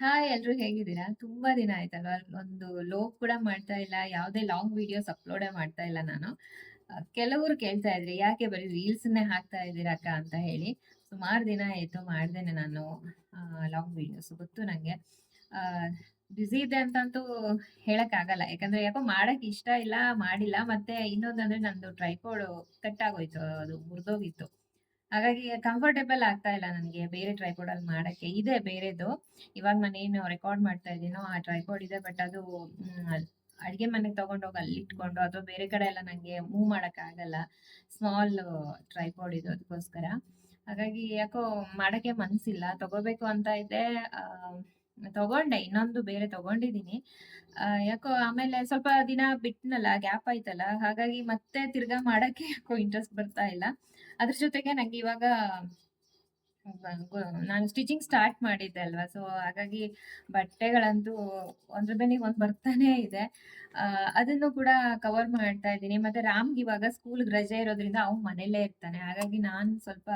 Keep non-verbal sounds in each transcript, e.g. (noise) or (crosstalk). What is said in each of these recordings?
Hi ಎಲ್ರು ಹೇಗಿದ್ದೀರಾ? ತುಂಬಾ ದಿನ ಆಯ್ತಲ್ವಾ? ಒಂದು ಲೋಗ್ ಕೂಡ ಮಾಡ್ತಾ ಇಲ್ಲ. ಯಾವುದೇ ಲಾಂಗ್ ವಿಡಿಯೋಸ್ ಅಪ್‌ಲೋಡೇ ಮಾಡ್ತಾ ಇಲ್ಲ ನಾನು. ಕೆಲವರು ಕೇಳ್ತಾ ಇದ್ರಿ, "ಯಾಕೆ ಬರೀ ರೀಲ್ಸ್‌ನ್ನೇ ಹಾಕ್ತಾ ಇದ್ದೀರಕ್ಕ ಅಂತ ಹೇಳಿ. ಸುಮಾರು ದಿನ ಆಯಿತು ಮಾಡ್ದೇನೆ ನಾನು ಲಾಂಗ್ ವಿಡಿಯೋಸ್ ಗೊತ್ತು ನಂಗೆ. ಆ ಬ್ಯುಸಿ ಇದೆ ಅಂತಂತೂ ಹೇಳಕ್ಕಾಗಲ್ಲ. ಯಾಕಂದ್ರೆ ಯಾಕೋ ಮಾಡಕ್ ಇಷ್ಟ ಇಲ್ಲ, ಮಾಡಿಲ್ಲ. ಮತ್ತೆ ಇನ್ನೊಂದಂದ್ರೆ ನಂದು ಟ್ರೈಪೋಡ್ ಕಟ್ ಆಗೋಯ್ತು. ಅದು ಮುರ್ದೋಗಿತ್ತು. ಹಾಗಾಗಿ ಕಂಫರ್ಟೇಬಲ್ ಆಗ್ತಾ ಇಲ್ಲ ನನಗೆ ಬೇರೆ ಟ್ರೈಪಾಡಲ್ಲಿ ಮಾಡಕ್ಕೆ. ಇದೆ ಬೇರೆದು. ಇವಾಗ ನಾನೇನು ರೆಕಾರ್ಡ್ ಮಾಡ್ತಾ ಇದ್ದೀನೋ ಆ ಟ್ರೈಪಾಡ್ ಇದೆ. ಬಟ್ ಅದು ಅಡಿಗೆ ಮನೆಗೆ ತಗೊಂಡೋಗಿ ಅಲ್ಲಿಟ್ಕೊಂಡು ಅಥವಾ ಬೇರೆ ಕಡೆ ಎಲ್ಲ ನಂಗೆ ಮೂವ್ ಮಾಡಕ್ಕಾಗಲ್ಲ. ಸ್ಮಾಲ್ ಟ್ರೈಪಾಡ್ ಇದು ಅದಕ್ಕೋಸ್ಕರ. ಹಾಗಾಗಿ ಯಾಕೋ ಮಾಡಕ್ಕೆ ಮನ್ಸಿಲ್ಲ. ತಗೋಬೇಕು ಅಂತ ಇದ್ದೆ. ತಗೊಂಡೆ. ಇನ್ನೊಂದು ಬೇರೆ ತಗೊಂಡಿದ್ದೀನಿ. ಯಾಕೋ ಆಮೇಲೆ ಸ್ವಲ್ಪ ದಿನ ಬಿಟ್ನಲ್ಲ, ಗ್ಯಾಪ್ ಆಯ್ತಲ್ಲ. ಹಾಗಾಗಿ ಮತ್ತೆ ತಿರ್ಗಾ ಮಾಡಕ್ಕೆ ಯಾಕೋ ಇಂಟ್ರೆಸ್ಟ್ ಬರ್ತಾ ಇಲ್ಲ. ಅದ್ರ ಜೊತೆಗೆ ನಂಗೆ ಇವಾಗ ನಾನು ಸ್ಟಿಚಿಂಗ್ ಸ್ಟಾರ್ಟ್ ಮಾಡಿದ್ದೆ ಅಲ್ವಾ? ಸೊ ಹಾಗಾಗಿ ಬಟ್ಟೆಗಳಂತೂ ಒಂದ್ರ ಬೆನ್ನಿಗೆ ಒಂದು ಬರ್ತಾನೆ ಇದೆ. ಅದನ್ನು ಕೂಡ ಕವರ್ ಮಾಡ್ತಾ ಇದ್ದೀನಿ. ಮತ್ತೆ ರಾಮ್‌ಗೆ ಇವಾಗ ಸ್ಕೂಲ್‌ಗೆ ರಜೆ ಇರೋದ್ರಿಂದ ಅವ್ನು ಮನೆಯಲ್ಲೇ ಇರ್ತಾನೆ. ಹಾಗಾಗಿ ನಾನು ಸ್ವಲ್ಪ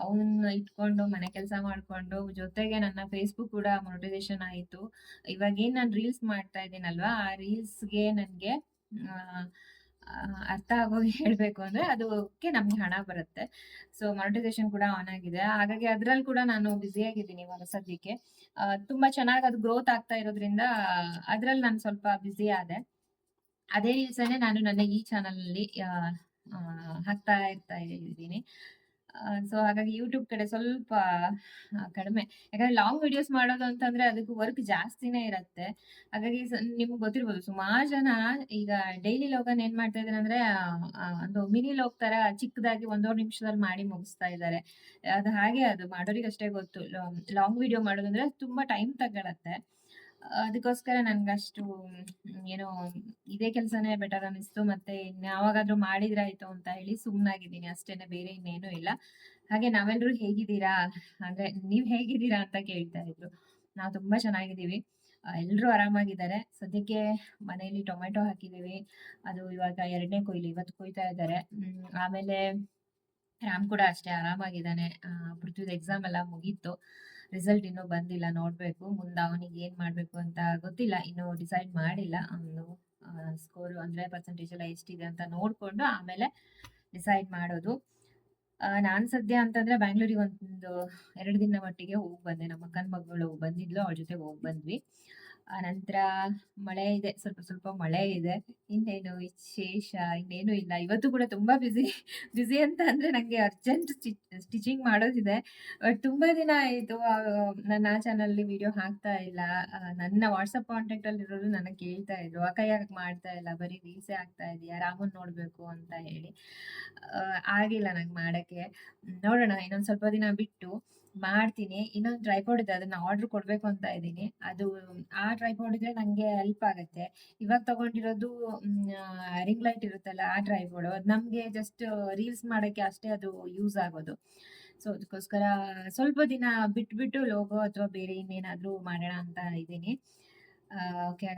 ಅವನ್ನ ಇಟ್ಕೊಂಡು ಮನೆ ಕೆಲಸ ಮಾಡಿಕೊಂಡು ಜೊತೆಗೆ ನನ್ನ ಫೇಸ್‌ಬುಕ್ ಕೂಡ ಮೊನಿಟೈಸೇಷನ್ ಆಯಿತು ಇವಾಗ ಏನು ನಾನು ರೀಲ್ಸ್ ಮಾಡ್ತಾ ಇದ್ದೀನಲ್ವಾ? ಆ ರೀಲ್ಸ್‌ಗೆ ನನಗೆ ಅರ್ಥ ಆಗೋಗಿ (laughs) ಹೇಳ್ಬೇಕು ಅಂದ್ರೆ ಅದಕ್ಕೆ ನಮ್ಗೆ ಹಣ ಬರುತ್ತೆ. ಸೊ ಮಾನಿಟೈಸೇಷನ್ ಕೂಡ ಆನ್ ಆಗಿದೆ. ಹಾಗಾಗಿ ಅದ್ರಲ್ಲಿ ಕೂಡ ನಾನು ಬ್ಯುಸಿ ಆಗಿದ್ದೀನಿ ಇವಾಗ ಸದ್ಯಕ್ಕೆ. ತುಂಬಾ ಚೆನ್ನಾಗಿ ಅದು ಗ್ರೋತ್ ಆಗ್ತಾ ಇರೋದ್ರಿಂದ ಅದ್ರಲ್ಲಿ ನಾನು ಸ್ವಲ್ಪ ಬ್ಯುಸಿ ಆದೆ. ಅದೇ ರೀಸನ್ ನಾನು ನನ್ನ ಈ ಚಾನಲ್ ಅಲ್ಲಿ ಹಾಕ್ತಾ ಇರ್ತಾ ಇದ್ದೀನಿ. ಸೊ ಹಾಗಾಗಿ ಯೂಟ್ಯೂಬ್ ಕಡೆ ಸ್ವಲ್ಪ ಕಡಿಮೆ. ಯಾಕಂದ್ರೆ ಲಾಂಗ್ ವಿಡಿಯೋಸ್ ಮಾಡೋದು ಅಂತಂದ್ರೆ ಅದಕ್ಕೆ ವರ್ಕ್ ಜಾಸ್ತಿನೇ ಇರತ್ತೆ. ಹಾಗಾಗಿ ನಿಮ್ಗೆ ಗೊತ್ತಿರ್ಬೋದು, ಸುಮಾರ್ ಜನ ಈಗ ಡೈಲಿ ಲೋಗನ್ ಏನ್ ಮಾಡ್ತಾ ಇದಾರೆ ಅಂದ್ರೆ ಒಂದು ಮಿನಿ ಲೋಗ್ ತರ ಚಿಕ್ಕದಾಗಿ ಒಂದೂವರೆ ನಿಮಿಷದಲ್ಲಿ ಮಾಡಿ ಮುಗಿಸ್ತಾ ಇದ್ದಾರೆ. ಅದು ಹಾಗೆ ಅದು ಮಾಡೋರಿಗೆ ಅಷ್ಟೇ ಗೊತ್ತು. ಲಾಂಗ್ ವಿಡಿಯೋ ಮಾಡೋದಂದ್ರೆ ತುಂಬಾ ಟೈಮ್ ತಗೊಳತ್ತೆ. ಅದಕ್ಕೋಸ್ಕರ ನನ್ಗಷ್ಟು ಏನೋ ಇದೇ ಕೆಲ್ಸನೇ ಬೆಟರ್ ಅನಿಸ್ತು ಮತ್ತೆ ಇನ್ಯಾವಾಗಾದ್ರೂ ಮಾಡಿದ್ರಾಯ್ತು ಅಂತ ಹೇಳಿ ಸುಮ್ನಾಗಿದ್ದೀನಿ ಅಷ್ಟೇನೆ. ಬೇರೆ ಇನ್ನೇನು ಇಲ್ಲ. ಹಾಗೆ ನಾವೆಲ್ಲರೂ ಹೇಗಿದ್ದೀರಾ? ಅಂದ್ರೆ ನೀವ್ ಹೇಗಿದ್ದೀರಾ ಅಂತ ಕೇಳ್ತಾ ಇದ್ರು. ನಾವು ತುಂಬಾ ಚೆನ್ನಾಗಿದ್ದೀವಿ. ಎಲ್ಲರೂ ಆರಾಮಾಗಿದ್ದಾರೆ. ಸದ್ಯಕ್ಕೆ ಮನೆಯಲ್ಲಿ ಟೊಮೆಟೊ ಹಾಕಿದೀವಿ. ಅದು ಇವಾಗ ಎರಡನೇ ಕೊಯ್ಲು, ಇವತ್ತು ಕೊಯ್ತಾ ಇದ್ದಾರೆ. ಆಮೇಲೆ ರಾಮ್ ಕೂಡ ಅಷ್ಟೇ ಆರಾಮಾಗಿದ್ದಾನೆ. ಪೃಥ್ವಿದ ಎಕ್ಸಾಮ್ ಎಲ್ಲ ಮುಗೀತು. ರಿಸಲ್ಟ್ ಇನ್ನೂ ಬಂದಿಲ್ಲ, ನೋಡಬೇಕು ಮುಂದೆ ಅವನಿಗೆ ಏನು ಮಾಡಬೇಕು ಅಂತ ಗೊತ್ತಿಲ್ಲ. ಇನ್ನೂ ಡಿಸೈಡ್ ಮಾಡಿಲ್ಲ. ಅವನು ಸ್ಕೋರು ಅಂದ್ರೆ ಪರ್ಸೆಂಟೇಜ್ ಎಲ್ಲ ಎಷ್ಟಿದೆ ಅಂತ ನೋಡ್ಕೊಂಡು ಆಮೇಲೆ ಡಿಸೈಡ್ ಮಾಡೋದು. ನಾನು ನಾನ್ ಸದ್ಯ ಅಂತಂದ್ರೆ ಬ್ಯಾಂಗ್ಳೂರಿಗೆ ಒಂದು, ಎರಡು ದಿನ ಮಟ್ಟಿಗೆ ಹೋಗಿ ಬಂದೆ. ನಮ್ಮ ಅಕ್ಕನ ಮಗಳು ಬಂದಿದ್ಲು. ಅವ್ರ ಜೊತೆ ಹೋಗಿ ಬಂದ್ವಿ. ಆನಂತರ ಮಳೆ ಇದೆ. ಸ್ವಲ್ಪ ಸ್ವಲ್ಪ ಮಳೆ ಇದೆ. ಇನ್ನೇನು ವಿಶೇಷ ಇನ್ನೇನು ಇಲ್ಲ. ಇವತ್ತು ಕೂಡ ತುಂಬಾ ಬ್ಯುಸಿ ಬ್ಯುಸಿ ಅಂತ ಅಂದ್ರೆ ನಂಗೆ ಅರ್ಜೆಂಟ್ ಸ್ಟಿ ಸ್ಟಿಚಿಂಗ್ ಮಾಡೋದಿದೆ. ಬಟ್ ತುಂಬಾ ದಿನ ಆಯ್ತು ನನ್ನ ನಾನು ಆ ಚಾನಲ್‌ಲಿ ವಿಡಿಯೋ ಹಾಕ್ತಾ ಇಲ್ಲ. ನನ್ನ ವಾಟ್ಸಪ್ ಕಾಂಟ್ಯಾಕ್ಟ್ ಅಲ್ಲಿರೋರು ನನಗೆ ಕೇಳ್ತಾ ಇದ್ರು. "ಅಕ್ಕ ಯಾಕೆ ಮಾಡ್ತಾ ಇಲ್ಲ? ಬರೀ ರೀಲ್ಸೇ ಆಗ್ತಾ ಇದೆಯಾ ರಾಮನ್ ನೋಡ್ಬೇಕು" ಅಂತ ಹೇಳಿ. ಆಗಿಲ್ಲ ನಂಗೆ ಮಾಡಕ್ಕೆ. ನೋಡೋಣ ಇನ್ನೊಂದು ಸ್ವಲ್ಪ ದಿನ ಬಿಟ್ಟು ಮಾಡ್ತೀನಿ. ಇನ್ನೊಂದು ಟ್ರೈಪಾಡ್ ಇದೆ. ಅದನ್ನ ಆರ್ಡರ್ ಕೊಡ್ಬೇಕು ಅಂತ ಇದ್ದೀನಿ. ಅದು, ಆ ಟ್ರೈಪಾಡ್ ಇದ್ರೆ ನಂಗೆ ಹೆಲ್ಪ್ ಆಗುತ್ತೆ ಇವಾಗ ತಗೊಂಡಿರೋದು ರಿಂಗ್ ಲೈಟ್ ಇರುತ್ತಲ್ಲ, ಆ ಟ್ರೈಪಾಡ್ ಅದು ನಮ್ಗೆ ಜಸ್ಟ್ ರೀಲ್ಸ್ ಮಾಡಕ್ಕೆ ಅಷ್ಟೇ ಅದು ಯೂಸ್ ಆಗೋದು. ಸೊ ಅದಕ್ಕೋಸ್ಕರ ಸ್ವಲ್ಪ ದಿನ ಬಿಟ್ಬಿಟ್ಟು ಲೋಗೋ ಅಥವಾ ಬೇರೆ ಇನ್ನೇನಾದ್ರೂ ಮಾಡೋಣ ಅಂತ ಇದ್ದೀನಿ. ಓಕೆ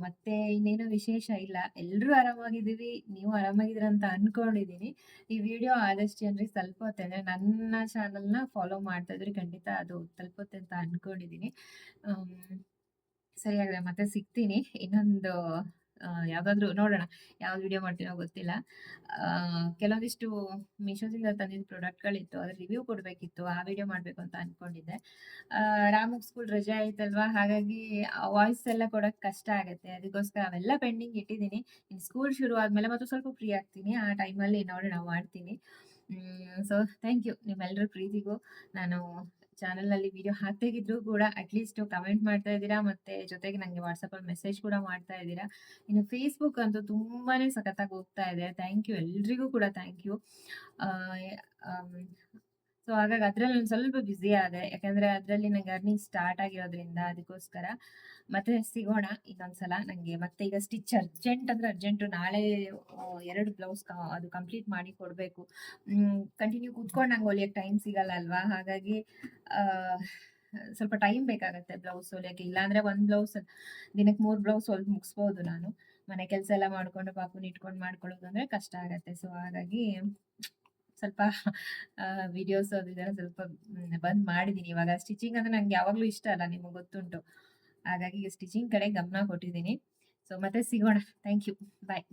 ಮತ್ತೆ ಇನ್ನೇನು ವಿಶೇಷ ಇಲ್ಲ. ಎಲ್ರೂ ಆರಾಮಾಗಿದ್ದೀವಿ. ನೀವು ಆರಾಮಾಗಿದ್ದೀರ ಅಂತ ಅನ್ಕೊಂಡಿದ್ದೀನಿ. ಈ ವಿಡಿಯೋ ಆದಷ್ಟು ಜನರಿಗೆ ತಲುಪುತ್ತೆ ಅಂದ್ರೆ ನನ್ನ ಚಾನಲ್‌ನ ಫಾಲೋ ಮಾಡ್ತಾ ಇದ್ರೆ ಖಂಡಿತ ಅದು ತಲುಪುತ್ತೆ ಅಂತ ಅನ್ಕೊಂಡಿದ್ದೀನಿ. ಹ್ಮ್, ಸರಿ, ಹಾಗಾದ್ರೆ ಮತ್ತೆ ಸಿಗ್ತೀನಿ. ಇನ್ನೊಂದು ಯಾವ್ದಾದ್ರು ನೋಡೋಣ. ಯಾವ್ದು ವಿಡಿಯೋ ಮಾಡ್ತೀನೋ ಗೊತ್ತಿಲ್ಲ. ಕೆಲವೊಂದಿಷ್ಟು ಮೀಶೋದಿಂದ ತಂದಿದ್ದ ಪ್ರಾಡಕ್ಟ್‌ಗಳಿತ್ತು. ಅದ್ರ ರಿವ್ಯೂ ಕೊಡಬೇಕಿತ್ತು ಆ ವಿಡಿಯೋ ಮಾಡಬೇಕು ಅಂತ ಅನ್ಕೊಂಡಿದ್ದೆ. ರಾಮಗ್ ಸ್ಕೂಲ್ ರಜೆ ಆಯ್ತಲ್ವಾ? ಹಾಗಾಗಿ ವಾಯ್ಸ್ ಎಲ್ಲ ಕೊಡಕ್ ಕಷ್ಟ ಆಗುತ್ತೆ ಅದಕ್ಕೋಸ್ಕರ ಅವೆಲ್ಲ ಪೆಂಡಿಂಗ್ ಇಟ್ಟಿದ್ದೀನಿ. ಇನ್ನು ಸ್ಕೂಲ್ ಶುರು ಆದಮೇಲೆ ಮತ್ತು ಸ್ವಲ್ಪ ಫ್ರೀ ಆಗ್ತೀನಿ. ಆ ಟೈಮಲ್ಲಿ ನೋಡೋಣ, ಮಾಡ್ತೀನಿ. ಸೊ ಥ್ಯಾಂಕ್ ಯು ನಿಮ್ಮೆಲ್ಲರ ಪ್ರೀತಿಗೂ. ನಾನು ಚಾನಲ್‌ನಲ್ಲಿ ವಿಡಿಯೋ ಹಾಕ್ತಾಗಿದ್ರು ಕೂಡ ಅಟ್‌ಲೀಸ್ಟ್ ಕಮೆಂಟ್ ಮಾಡ್ತಾ ಇದ್ದೀರಾ. ಮತ್ತೆ ಜೊತೆಗೆ ನಂಗೆ ವಾಟ್ಸಾಪಲ್ಲಿ ಮೆಸೇಜ್ ಕೂಡ ಮಾಡ್ತಾ ಇದ್ದೀರಾ. ಇನ್ನು ಫೇಸ್‌ಬುಕ್ ಅಂತೂ ತುಂಬಾನೇ ಸಖತ್ತಾಗಿ ಹೋಗ್ತಾ ಇದೆ. ಥ್ಯಾಂಕ್ ಯು ಎಲ್ರಿಗೂ ಕೂಡ ಥ್ಯಾಂಕ್ ಯು. ಸೊ ಹಾಗಾಗಿ ಅದ್ರಲ್ಲಿ ನಾನು ಸ್ವಲ್ಪ ಬ್ಯುಸಿ ಆದೆ. ಯಾಕಂದ್ರೆ ಅದರಲ್ಲಿ ನಂಗೆ ಅರ್ನಿಂಗ್ ಸ್ಟಾರ್ಟ್ ಆಗಿರೋದ್ರಿಂದ ಅದಕ್ಕೋಸ್ಕರ. ಮತ್ತೆ ಸಿಗೋಣ ಇನ್ನೊಂದ್ಸಲ. ನಂಗೆ ಮತ್ತೆ ಈಗ ಸ್ಟಿಚ್ ಅರ್ಜೆಂಟ್ ಅಂದ್ರೆ ಅರ್ಜೆಂಟು. ನಾಳೆ ಎರಡು ಬ್ಲೌಸ್ ಅದು ಕಂಪ್ಲೀಟ್ ಮಾಡಿ ಕೊಡ್ಬೇಕು. ಕಂಟಿನ್ಯೂ ಕೂತ್ಕೊಂಡು ನಂಗೆ ಹೊಲಿಯಕ್ಕೆ ಟೈಮ್ ಸಿಗಲ್ಲ ಅಲ್ವಾ? ಹಾಗಾಗಿ ಸ್ವಲ್ಪ ಟೈಮ್ ಬೇಕಾಗತ್ತೆ ಬ್ಲೌಸ್ ಹೊಲಿಯಕ್ಕೆ. ಇಲ್ಲಾಂದ್ರೆ ಒಂದ್ ಬ್ಲೌಸ್ ದಿನಕ್ಕೆ ಮೂರು ಬ್ಲೌಸ್ ಹೊಲ್ದು ಮುಗಿಸ್ಬೋದು ನಾನು. ಮನೆ ಕೆಲಸ ಎಲ್ಲ ಮಾಡ್ಕೊಂಡು ಪಾಪುನ ಇಟ್ಕೊಂಡು ಮಾಡ್ಕೊಳ್ಳೋದು ಅಂದ್ರೆ ಕಷ್ಟ ಆಗತ್ತೆ. ಸೊ ಹಾಗಾಗಿ ಸ್ವಲ್ಪ ವಿಡಿಯೋಸ್ ಅದೆಲ್ಲ ಸ್ವಲ್ಪ ಬಂದ್ ಮಾಡಿದೀನಿ. ಇವಾಗ ಸ್ಟಿಚಿಂಗ್ ಅಂದ್ರೆ ನಂಗೆ ಯಾವಾಗ್ಲೂ ಇಷ್ಟ ಅಲ್ಲ, ನಿಮಗೆ ಗೊತ್ತುಂಟು. ಹಾಗಾಗಿ ಸ್ಟಿಚಿಂಗ್ ಕಡೆ ಗಮನ ಕೊಟ್ಟಿದ್ದೀನಿ. ಸೊ ಮತ್ತೆ ಸಿಗೋಣ. Thank you bye